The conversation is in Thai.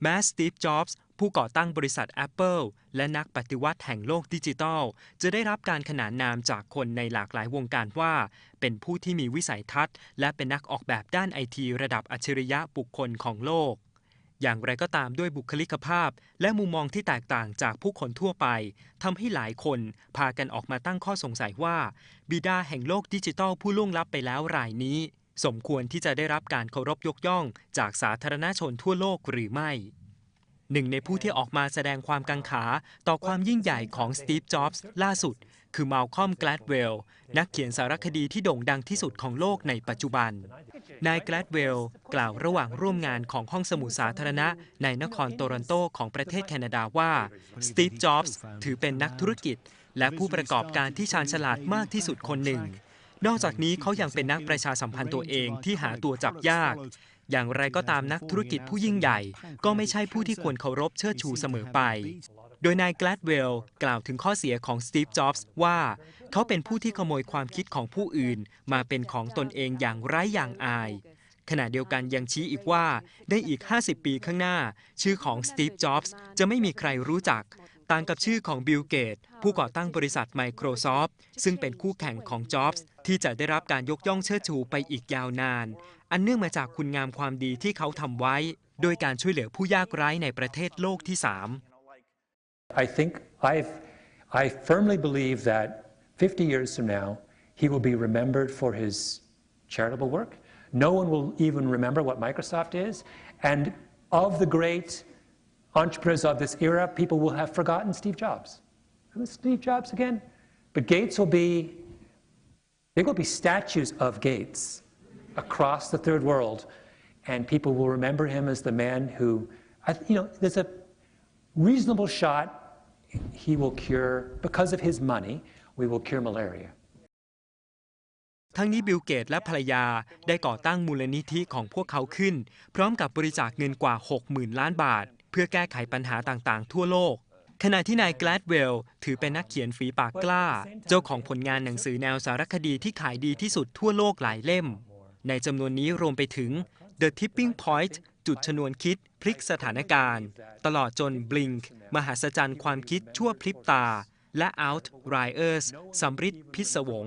แม้สตีฟ จ็อบส์ ผู้ก่อตั้งบริษัท Apple และนักปฏิวัติแห่งโลกดิจิทัล จะได้รับการขนานนามจากคนในหลากหลายวงการว่า เป็นผู้ที่มีวิสัยทัศน์ และเป็นนักออกแบบด้านไอทีระดับอัจฉริยะบุคคลของโลก อย่างไรก็ตามด้วยบุคลิกภาพ และมุมมองที่แตกต่างจากผู้คนทั่วไปทำให้หลายคนพากันออกมาตั้งข้อสงสัยว่า บิดาแห่งโลกดิจิทัลผู้ล่วงลับไปแล้วรายนี้ สมควรที่จะได้รับการเคารพยกย่อง จากสาธารณชนทั่วโลกหรือไม่ หนึ่งในผู้ที่ออกมาแสดงความกังขาต่อความยิ่งใหญ่ของสตีฟ จ็อบส์ล่าสุด คือมาลคอม แกลดเวล นักเขียนสารคดีที่โด่งดังที่สุดของโลกในปัจจุบัน นายแกลดเวล กล่าวระหว่างร่วมงานของห้องสมุดสาธารณะ ในนครโตรอนโตของประเทศแคนาดาว่า สตีฟ จ็อบส์ถือเป็นนักธุรกิจและผู้ประกอบการที่ชาญฉลาดมากที่สุดคนหนึ่ง นอกจากนี้เขายังเป็นนักประชาสัมพันธ์ตัวเองที่หาตัวจับยาก อย่างไรก็ตามนักธุรกิจผู้ยิ่งใหญ่ ก็ไม่ใช่ผู้ที่ควรเคารพเชิดชูเสมอไป โดยนายแกลดเวลกล่าวถึงข้อเสียของสตีฟ จ็อบส์ว่า เขาเป็นผู้ที่ขโมยความคิดของผู้อื่น มาเป็นของตนเองอย่างไร้อย่างอายขณะเดียวกันยังชี้อีกว่าได้อีก 50 ปีข้างหน้า ชื่อของสตีฟ จ็อบส์จะไม่มีใครรู้จัก ต่างกับชื่อของบิลเกต ผู้ก่อตั้งบริษัท Microsoft ซึ่งเป็นคู่แข่งของจ็อบส์ที่จะได้รับการยกย่องเชิดชูไปอีกยาวนาน อันเนื่องมาจากคุณงามความดีที่เขาทำไว้ โดยการช่วยเหลือผู้ยากไร้ในประเทศโลกที่ 3 I think I've, I firmly believe that 50 years from now, he will be remembered for his charitable work. No one will even remember what Microsoft is. And of the great entrepreneurs of this era, people will have forgotten Steve Jobs. Who's Steve Jobs again? But Gates will be, there will be statues of Gates across the third world. And people will remember him as the man who, I- you know, there's a reasonable shot he will cure, because of his money, we will cure malaria. ทั้งนี้บิลเกตและภรรยาได้ก่อตั้งมูลนิธิของพวกเขาขึ้น พร้อมกับบริจาคเงินกว่า 60,000 ล้านบาท เ พื่อแก้ไขปัญหาต่างๆ ทั่วโลก ขณะที่นายแกลดเวลถือเป็นนักเขียนฝีปากกล้า เจ้าของผลงานหนังสือแนวสารคดีที่ขายดีที่สุดทั่วโลกหลายเล่ม ในจำนวนนี้รวมไปถึง The Tipping Point จุดชนวนคิดพลิกสถานการณ์ ตลอดจน Blink มหัศจรรย์ความคิดชั่วพริบตา และ Outliers สำริดพิศวง